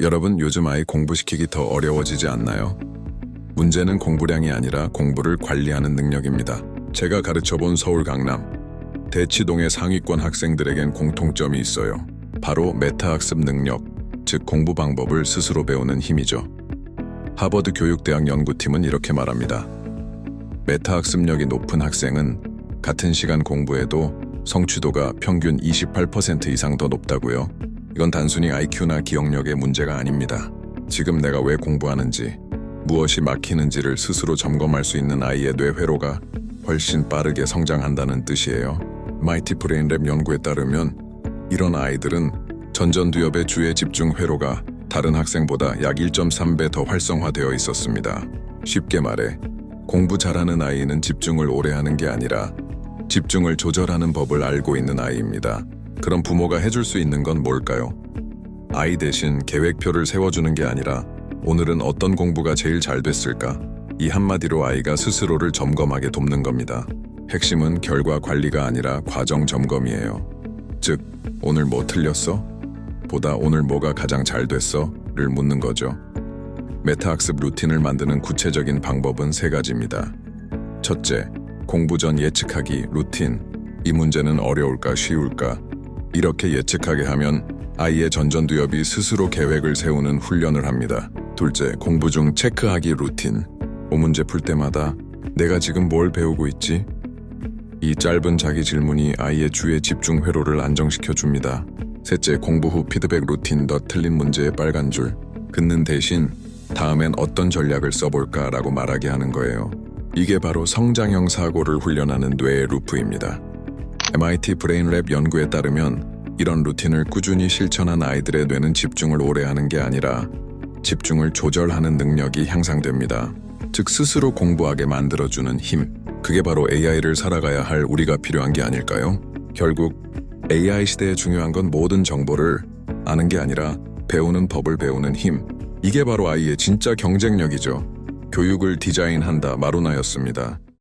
여러분 요즘 아이 공부시키기 더 어려워지지 않나요? 문제는 공부량이 아니라 공부를 관리하는 능력입니다. 제가 가르쳐본 서울 강남 대치동의 상위권 학생들에겐 공통점이 있어요. 바로 메타학습 능력, 즉 공부 방법을 스스로 배우는 힘이죠. 하버드 교육대학 연구팀은 이렇게 말합니다. 메타학습력이 높은 학생은 같은 시간 공부에도 성취도가 평균 28% 이상 더 높다고요. 이건 단순히 IQ나 기억력의 문제가 아닙니다. 지금 내가 왜 공부하는지, 무엇이 막히는지를 스스로 점검할 수 있는 아이의 뇌 회로가 훨씬 빠르게 성장한다는 뜻이에요. 마이티 브레인랩 연구에 따르면 이런 아이들은 전전두엽의 주의 집중 회로가 다른 학생보다 약 1.3배 더 활성화되어 있었습니다. 쉽게 말해 공부 잘하는 아이는 집중을 오래 하는 게 아니라 집중을 조절하는 법을 알고 있는 아이입니다. 그럼 부모가 해줄 수 있는 건 뭘까요? 아이 대신 계획표를 세워주는 게 아니라 오늘은 어떤 공부가 제일 잘 됐을까? 이 한마디로 아이가 스스로를 점검하게 돕는 겁니다. 핵심은 결과 관리가 아니라 과정 점검이에요. 즉, 오늘 뭐 틀렸어? 보다 오늘 뭐가 가장 잘 됐어? 를 묻는 거죠. 메타학습 루틴을 만드는 구체적인 방법은 세 가지입니다. 첫째, 공부 전 예측하기 루틴. 이 문제는 어려울까 쉬울까? 이렇게 예측하게 하면 아이의 전전두엽이 스스로 계획을 세우는 훈련을 합니다. 둘째, 공부 중 체크하기 루틴. 오 문제 풀 때마다 내가 지금 뭘 배우고 있지? 이 짧은 자기 질문이 아이의 주의 집중 회로를 안정시켜 줍니다. 셋째, 공부 후 피드백 루틴 더 틀린 문제의 빨간 줄. 긋는 대신 다음엔 어떤 전략을 써볼까라고 말하게 하는 거예요. 이게 바로 성장형 사고를 훈련하는 뇌의 루프입니다. MIT 브레인랩 연구에 따르면 이런 루틴을 꾸준히 실천한 아이들의 뇌는 집중을 오래 하는 게 아니라 집중을 조절하는 능력이 향상됩니다. 즉 스스로 공부하게 만들어주는 힘. 그게 바로 AI를 살아가야 할 우리가 필요한 게 아닐까요? 결국 AI 시대에 중요한 건 모든 정보를 아는 게 아니라 배우는 법을 배우는 힘. 이게 바로 아이의 진짜 경쟁력이죠. 교육을 디자인한다 마루나였습니다.